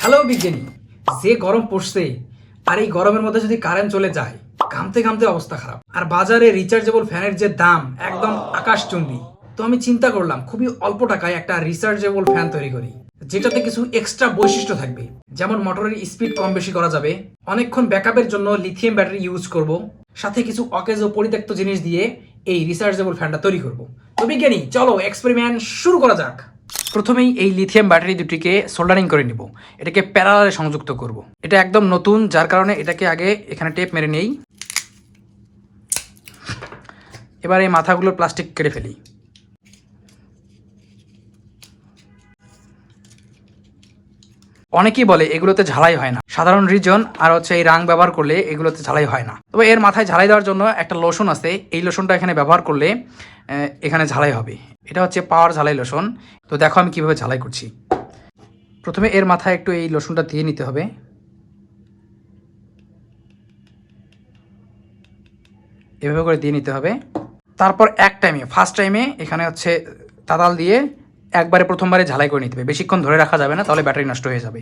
Hello বিজ্ঞানী, যে গরম পড়ছে আর এই গরমের মধ্যে যদি কারেন্ট চলে যায়, ঘামতে ঘামতে অবস্থা খারাপ। আর বাজারে রিচার্জেবল ফ্যানের যে দাম, একদম আকাশচুম্বী। তো আমি চিন্তা করলাম, খুবই অল্প টাকায় একটা রিচার্জেবল ফ্যান তৈরি করি, যেটাতে কিছু এক্সট্রা বৈশিষ্ট্য থাকবে। যেমন মোটরের স্পিড কম বেশি করা যাবে, অনেকক্ষণ ব্যাকআপের জন্য লিথিয়াম ব্যাটারি ইউজ করব, সাথে কিছু অকেজ ও পরিত্যক্ত জিনিস দিয়ে এই রিচার্জেবল ফ্যানটা তৈরি করব। তো বিজ্ঞানী, চলো এক্সপেরিমেন্ট শুরু করা যাক। প্রথমেই এই লিথিয়াম ব্যাটারি দুটিকে সোল্ডারিং করে নিব। এটাকে প্যারালালে সংযুক্ত করব। এটা একদম নতুন, যার কারণে এটাকে আগে এখানে টেপ মেরে নেই। এবার এই মাথাগুলোর প্লাস্টিক কেটে ফেলি। অনেকেই বলে, এগুলোতে ঝালাই হয় না। সাধারণ রিজন আর হচ্ছে এই রাং ব্যবহার করলে এগুলোতে ঝালাই হয় না। তবে এর মাথায় ঝালাই দেওয়ার জন্য একটা লোশন আছে। এই লোশনটা এখানে ব্যবহার করলে এখানে ঝালাই হবে। এটা হচ্ছে পাওয়ার ঝালাই লোশন। তো দেখো আমি কীভাবে ঝালাই করছি। প্রথমে এর মাথায় একটু এই লোশনটা দিয়ে নিতে হবে। এভাবে করে দিয়ে নিতে হবে। তারপর এক টাইমে ফার্স্ট টাইমে এখানে হচ্ছে তাতাল দিয়ে একবারে প্রথমবারে ঝালাই করে নিতে হবে। বেশিক্ষণ ধরে রাখা যাবে না, তাহলে ব্যাটারি নষ্ট হয়ে যাবে।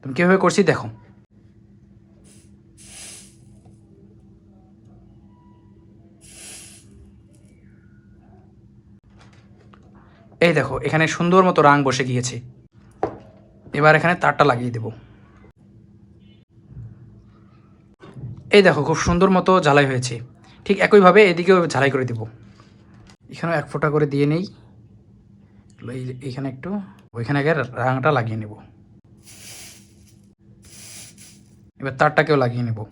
তুমি কীভাবে করছি দেখো। এই দেখো, এখানে সুন্দর মতো রাং বসে গিয়েছে। এবার এখানে তারটা লাগিয়ে দেব। এই দেখো, খুব সুন্দর মতো ঝালাই হয়েছে। ঠিক একইভাবে এদিকেও ঝালাই করে দেব। এখানেও এক ফোঁটা করে দিয়ে নেই। এই- এইখানে একটু, ওইখানে আগে রাংটা লাগিয়ে নেব। এবার তারটাকেও লাগিয়ে নেব।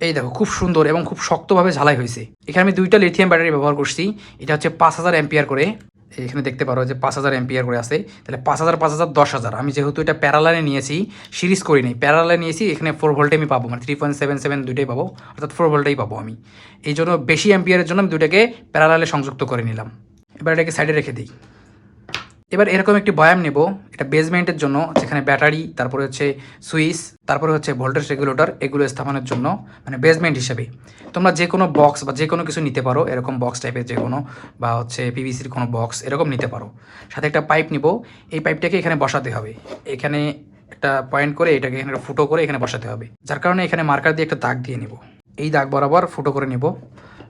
এই দেখো, খুব সুন্দর এবং খুব শক্তভাবে ঝালাই হয়েছে। এখানে আমি দুইটা লিথিয়াম ব্যাটারি ব্যবহার করছি। এটা হচ্ছে পাঁচ হাজার অ্যাম্পিয়ার করে। এখানে দেখতে পারো যে পাঁচ হাজার অ্যাম্পিয়ার করে আছে। তাহলে পাঁচ হাজার পাঁচ হাজার, দশ হাজার। আমি যেহেতু এটা প্যারালাইনে নিয়েছি সিরিজ করি নি প্যারালালে নিয়েছি, এখানে ফোর ভোল্টে আমি পাবো। মানে থ্রি পয়েন্ট সেভেন সেভেন দুইটাই পাবো। অর্থাৎ ফোর ভোল্টেই পাবো আমি। এই জন্য বেশি অ্যাম্পিয়ারের জন্য আমি দুইটাকে প্যারালালে সংযুক্ত করে নিলাম। এবার এটাকে সাইডে রেখে দিই। এবার এরকম একটি বয়াম নেব, এটা বেসমেন্টের জন্য, যেখানে ব্যাটারি, তারপরে হচ্ছে সুইচ, তারপরে হচ্ছে ভোল্টেজ রেগুলেটর এগুলো স্থাপনের জন্য মানে বেসমেন্ট হিসেবে। তোমরা যে কোনো বক্স বা যে কোনো কিছু নিতে পারো, এরকম বক্স টাইপের যে কোনো বা হচ্ছে পিভিসির কোনো বক্স এরকম নিতে পারো। সাথে একটা পাইপ নিব, এই পাইপটাকে এখানে বসাতে হবে। এখানে একটা পয়েন্ট করে এটাকে এখানে ফুটো করে এখানে বসাতে হবে। যার কারণে এখানে মার্কার দিয়ে একটা দাগ দিয়ে নিব। এই দাগ বরাবর ফুটো করে নিব,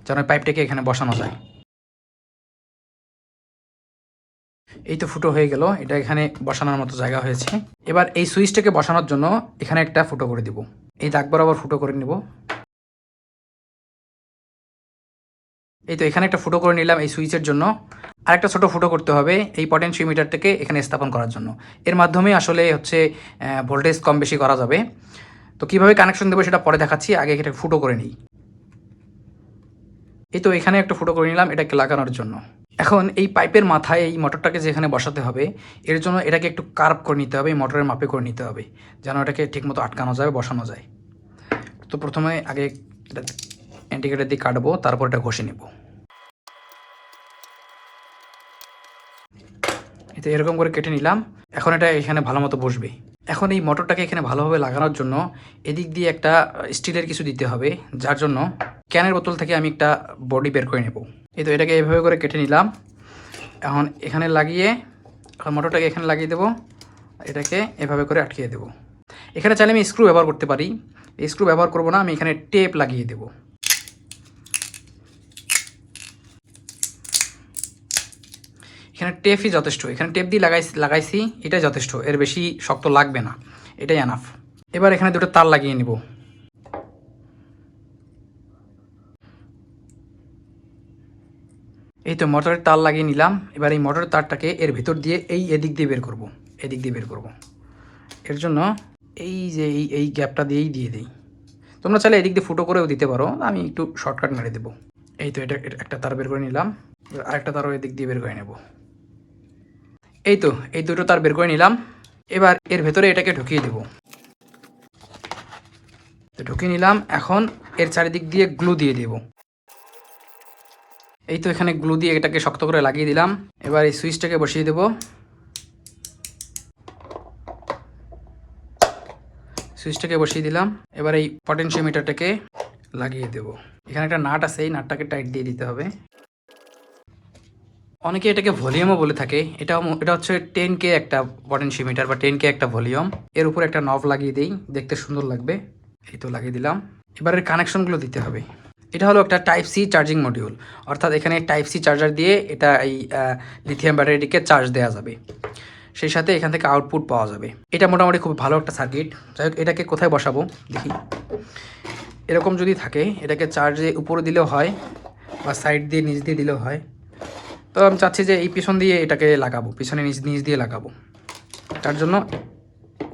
যেন পাইপটাকে এখানে বসানো যায়। এই তো ফুটো হয়ে গেল, এটা এখানে বসানোর মতো জায়গা হয়েছে। এবার এই সুইচটাকে বসানোর জন্য এখানে একটা ফুটো করে দিব। এই দাগ বরাবর ফুটো করে নিব। এই তো এখানে একটা ফুটো করে নিলাম এই সুইচের জন্য। আর একটা ছোট ফুটো করতে হবে এই পটেনশিওমিটারটাকে এখানে স্থাপন করার জন্য। এর মাধ্যমে আসলে হচ্ছে ভোল্টেজ কম বেশি করা যাবে। তো কীভাবে কানেকশন দেবো সেটা পরে দেখাচ্ছি, আগে এটা ফুটো করে নিই। এই তো এখানে একটা ফুটো করে নিলাম, এটাকে লাগানোর জন্য। এখন এই পাইপের মাথায় এই মোটরটাকে যেখানে বসাতে হবে, এর জন্য এটাকে একটু কার্ভ করে নিতে হবে, এই মোটরের মাপে করে নিতে হবে, যেন এটাকে ঠিকমতো আটকানো যায়, বসানো যায়। তো প্রথমে আগে অ্যান্টিকেটার দিয়ে কাটবো, তারপর এটা ঘষে নেব। এতে এরকম করে কেটে নিলাম, এখন এটা এখানে ভালো মতো বসবে। এখন এই মোটরটাকে এখানে ভালোভাবে লাগানোর জন্য এদিক দিয়ে একটা স্টিলের কিছু দিতে হবে, যার জন্য ক্যানের বোতল থেকে আমি একটা বডি বের করে নেব। এই তো এটাকে এভাবে করে কেটে নিলাম। এখন এখানে লাগিয়ে এখন মোটরটাকে এখানে লাগিয়ে দেবো। এটাকে এভাবে করে আটকিয়ে দেবো। এখানে চাইলে আমি স্ক্রু ব্যবহার করতে পারি। স্ক্রু ব্যবহার করব না, আমি এখানে টেপ লাগিয়ে দেবো। এখানে টেপই যথেষ্ট। এখানে টেপ দিয়ে লাগাই লাগাইছি, এটাই যথেষ্ট। এর বেশি শক্ত লাগবে না। এটাই আনাফ এবার এখানে দুটো তার লাগিয়ে নিব। এই তো মোটরের তার লাগিয়ে নিলাম। এবার এই মোটরের তারটাকে এর ভিতর দিয়ে এই এদিক দিয়ে বের করব। এদিক দিয়ে বের করব। এর জন্য এই যে এই এই গ্যাপটা দিয়েই দিয়ে দিই। তোমরা চাইলে এদিক দিয়ে ফুটো করেও দিতে পারো। আমি একটু শর্টকাট মেরে দেবো। এই তো এটা একটা তার বের করে নিলাম। আরেকটা তারও এদিক দিয়ে বের করে নেব। এই তো, এই দুটো তার বের করে নিলাম। এবার এর ভেতরে এটাকে ঢুকিয়ে দেব। তো ঢুকিয়ে নিলাম। এখন এর চারিদিক দিয়ে গ্লু দিয়ে দেব। এই তো এখানে গ্লু দিয়ে এটাকে শক্ত করে লাগিয়ে দিলাম। এবার এই সুইচটাকে বসিয়ে দেব। সুইচটাকে বসিয়ে দিলাম। এবার এই পটেনশিওমিটারটাকে লাগিয়ে দেব। এখানে একটা নাট আছে, এই নাটটাকে টাইট দিয়ে দিতে হবে। অনেকে এটাকে ভলিউমও বলে থাকে। এটা এটা হচ্ছে টেন কে একটা পটেনশিমিটার বা টেন কে একটা ভলিউম। এর উপর একটা নব লাগিয়ে দিই, দেখতে সুন্দর লাগবে। এই তো লাগিয়ে দিলাম। এবারের কানেকশনগুলো দিতে হবে। এটা হলো একটা টাইপ সি চার্জিং মডিউল অর্থাৎ এখানে টাইপ সি চার্জার দিয়ে এটা এই লিথিয়াম ব্যাটারিটিকে চার্জ দেওয়া যাবে। সেই সাথে এখান থেকে আউটপুট পাওয়া যাবে। এটা মোটামুটি খুব ভালো একটা সার্কিট যাই হোক, এটাকে কোথায় বসাবো? দেখি। এরকম যদি থাকে, এটাকে চার্জে উপরে দিলেও হয় বা সাইড দিয়ে নিচ দিয়ে দিলেও হয়। তো আমি চাচ্ছি যে এই পিছন দিয়ে এটাকে লাগাবো। পিছনে নিচ নিচ দিয়ে লাগাবো। তার জন্য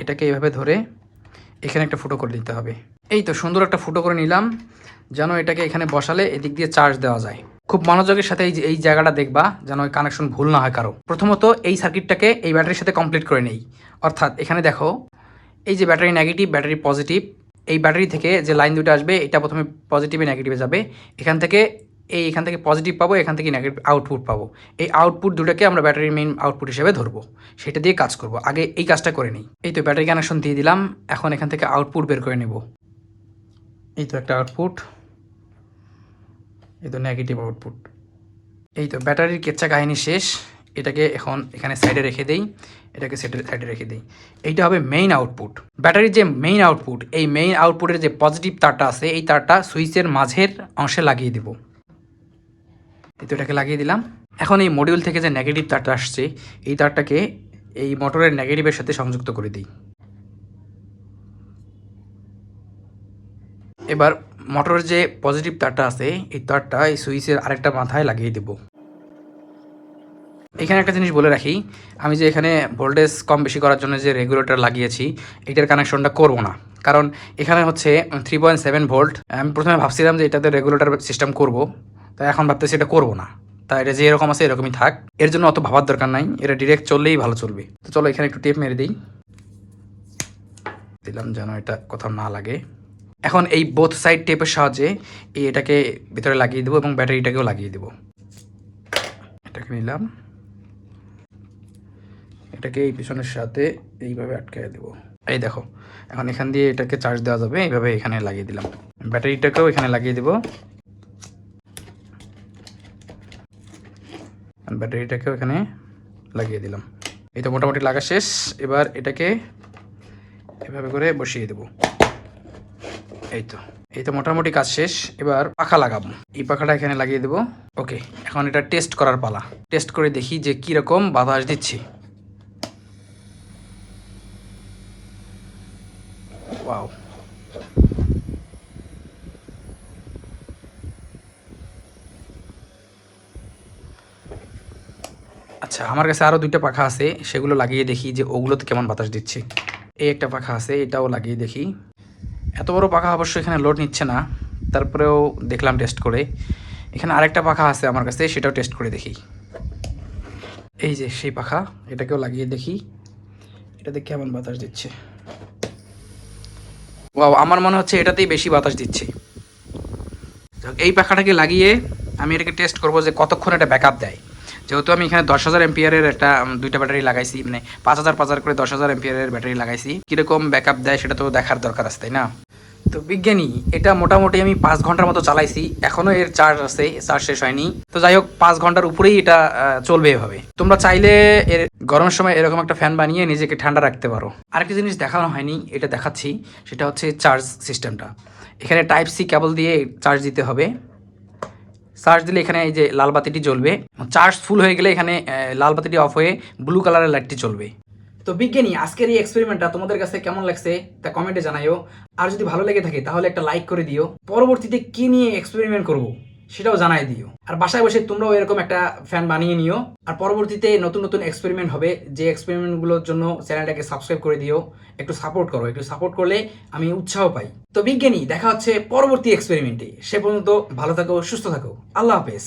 এটাকে এইভাবে ধরে এখানে একটা ফুটো করে দিতে হবে। এই তো সুন্দর একটা ফুটো করে নিলাম। যেন এটাকে এখানে বসালে এদিক দিয়ে চার্জ দেওয়া যায়। খুব মনোযোগের সাথে এই জায়গাটা দেখবা, যেন ওই কানেকশন ভুল না হয় কারও। প্রথমত এই সার্কিটটাকে এই ব্যাটারির সাথে কমপ্লিট করে নেই। অর্থাৎ এখানে দেখো, এই যে ব্যাটারি নেগেটিভ ব্যাটারি পজিটিভ এই ব্যাটারি থেকে যে লাইন দুটো আসবে, এটা প্রথমে পজিটিভে নেগেটিভে যাবে। এখান থেকে এই, এখান থেকে পজিটিভ পাবো, এখান থেকে নেগেটিভ আউটপুট পাবো। এই আউটপুট দুটোকে আমরা ব্যাটারির মেইন আউটপুট হিসেবে ধরবো। সেটা দিয়ে কাজ করব। আগে এই কাজটা করে নিই। এই তো ব্যাটারি কানেকশন দিয়ে দিলাম। এখন এখান থেকে আউটপুট বের করে নেব। এই তো একটা আউটপুট এই তো নেগেটিভ আউটপুট এই তো ব্যাটারির কেচ্চা কাহিনী শেষ। এটাকে এখন এখানে সাইডে রেখে দেই। এটাকে সেটের সাইডে রেখে দিই। এইটা হবে মেইন আউটপুট ব্যাটারির যে মেইন আউটপুট এই মেইন আউটপুটের যে পজিটিভ তারটা আছে, এই তারটা সুইচের মাঝের অংশে লাগিয়ে দেব। এই তো এটাকে লাগিয়ে দিলাম। এখন এই মডিউল থেকে যে নেগেটিভ তারটা আসছে, এই তারটাকে এই মোটরের নেগেটিভের সাথে সংযুক্ত করে দিই। এবার মোটরের যে পজিটিভ তারটা আছে, এই তারটা এই সুইচের আরেকটা মাথায় লাগিয়ে দেব। এখানে একটা জিনিস বলে রাখি, আমি যে এখানে ভোল্টেজ কম বেশি করার জন্য যে রেগুলেটর লাগিয়েছি, এটার কানেকশনটা করব না। কারণ এখানে হচ্ছে থ্রি পয়েন্ট সেভেন ভোল্ট আমি প্রথমে ভাবছিলাম যে এটাতে রেগুলেটর সিস্টেম করব তাই এখন ভাবতেছি এটা করব না। তাই এটা যে এরকম আছে, এরকমই থাক। এর জন্য অত ভাবার দরকার নাই, এটা ডিরেক্ট চললেই ভালো চলবে। তো চলো এখানে একটু টেপ মেরে দিই। দিলাম যেন এটা কোথাও না লাগে। এখন এই বোথ সাইড টেপের সাহায্যে এটাকে ভিতরে লাগিয়ে দেবো এবং ব্যাটারিটাকেও লাগিয়ে দেবো। এটাকে নিলাম। এটাকে এই পিছনের সাথে এইভাবে আটকায় দেবো। এই দেখো, এখন এখান দিয়ে এটাকে চার্জ দেওয়া যাবে, এইভাবে এখানে লাগিয়ে দিলাম। ব্যাটারিটাকেও এখানে লাগিয়ে দেবো। ব্যাটারিটাকেও এখানে লাগিয়ে দিলাম। এই তো মোটামুটি লাগা শেষ। এবার এটাকে এভাবে করে বসিয়ে দেবো। এই তো এই তো মোটামুটি কাজ শেষ। এবার পাখা লাগাবো। এই পাখাটা এখানে লাগিয়ে দেবো। ওকে, এখন এটা টেস্ট করার পালা। টেস্ট করে দেখি যে কীরকম বাতাস দিচ্ছি। ওয়াও। আচ্ছা আমার কাছে আরও দুইটা পাখা আছে। সেগুলো লাগিয়ে দেখি যে ওগুলোতে কেমন বাতাস দিচ্ছে। এই একটা পাখা আছে, এটাও লাগিয়ে দেখি। এত বড় পাখা অবশ্য এখানে লোড নিচ্ছে না। তারপরেও দেখলাম টেস্ট করে। এখানে আরেকটা পাখা আছে আমার কাছে, সেটাও টেস্ট করে দেখি। এই যে সেই পাখা, এটাকেও লাগিয়ে দেখি। এটা এটাতে কেমন বাতাস দিচ্ছে। ও আমার মনে হচ্ছে এটাতেই বেশি বাতাস দিচ্ছে। এই পাখাটাকে লাগিয়ে আমি এটাকে টেস্ট করব যে কতক্ষণ এটা ব্যাকআপ দেয়। যেহেতু আমি এখানে দশ হাজার এমপিয়ারের একটা দুইটা ব্যাটারি লাগাইছি মানে পাঁচ হাজার পাঁচ হাজার করে দশ হাজার এমপিয়ারের ব্যাটারি লাগাইছি। কীরকম ব্যাকআপ দেয় সেটা তো দেখার দরকার আছে, তাই না? তো বিজ্ঞানী, এটা মোটামুটি আমি পাঁচ ঘণ্টার মতো চালাইছি, এখনও এর চার্জ আছে চার্জ শেষ হয়নি। তো যাই হোক, পাঁচ ঘণ্টার উপরেই এটা চলবে এভাবে। তোমরা চাইলে এর গরমের সময় এরকম একটা ফ্যান বানিয়ে নিজেকে ঠান্ডা রাখতে পারো। আরেকটা জিনিস দেখানো হয়নি, এটা দেখাচ্ছি, সেটা হচ্ছে চার্জ সিস্টেমটা এখানে টাইপ সি কেবল দিয়ে চার্জ দিতে হবে। চার্জ দিলে এখানে এই যে লাল বাতিটি জ্বলবে। চার্জ ফুল হয়ে গেলে এখানে লাল বাতিটি অফ হয়ে ব্লু কালারের লাইটটি চলবে। তো বিজ্ঞানী, আজকের এই এক্সপেরিমেন্টটা তোমাদের কাছে কেমন লাগছে তা কমেন্টে জানাইও। আর যদি ভালো লেগে থাকে, তাহলে একটা লাইক করে দিও। পরবর্তীতে কি নিয়ে এক্সপেরিমেন্ট করব, সেটাও জানাই দিও। আর বাসায় বসে তোমরাও এরকম একটা ফ্যান বানিয়ে নিও। আর পরবর্তীতে নতুন নতুন এক্সপেরিমেন্ট হবে, যে এক্সপেরিমেন্টগুলোর জন্য চ্যানেলটাকে সাবস্ক্রাইব করে দিও। একটু সাপোর্ট করো, একটু সাপোর্ট করলে আমি উৎসাহ পাই। তো বিজ্ঞানী, দেখা হচ্ছে পরবর্তী এক্সপেরিমেন্টে সে পর্যন্ত ভালো থাকো, সুস্থ থাকো। আল্লাহ হাফেজ।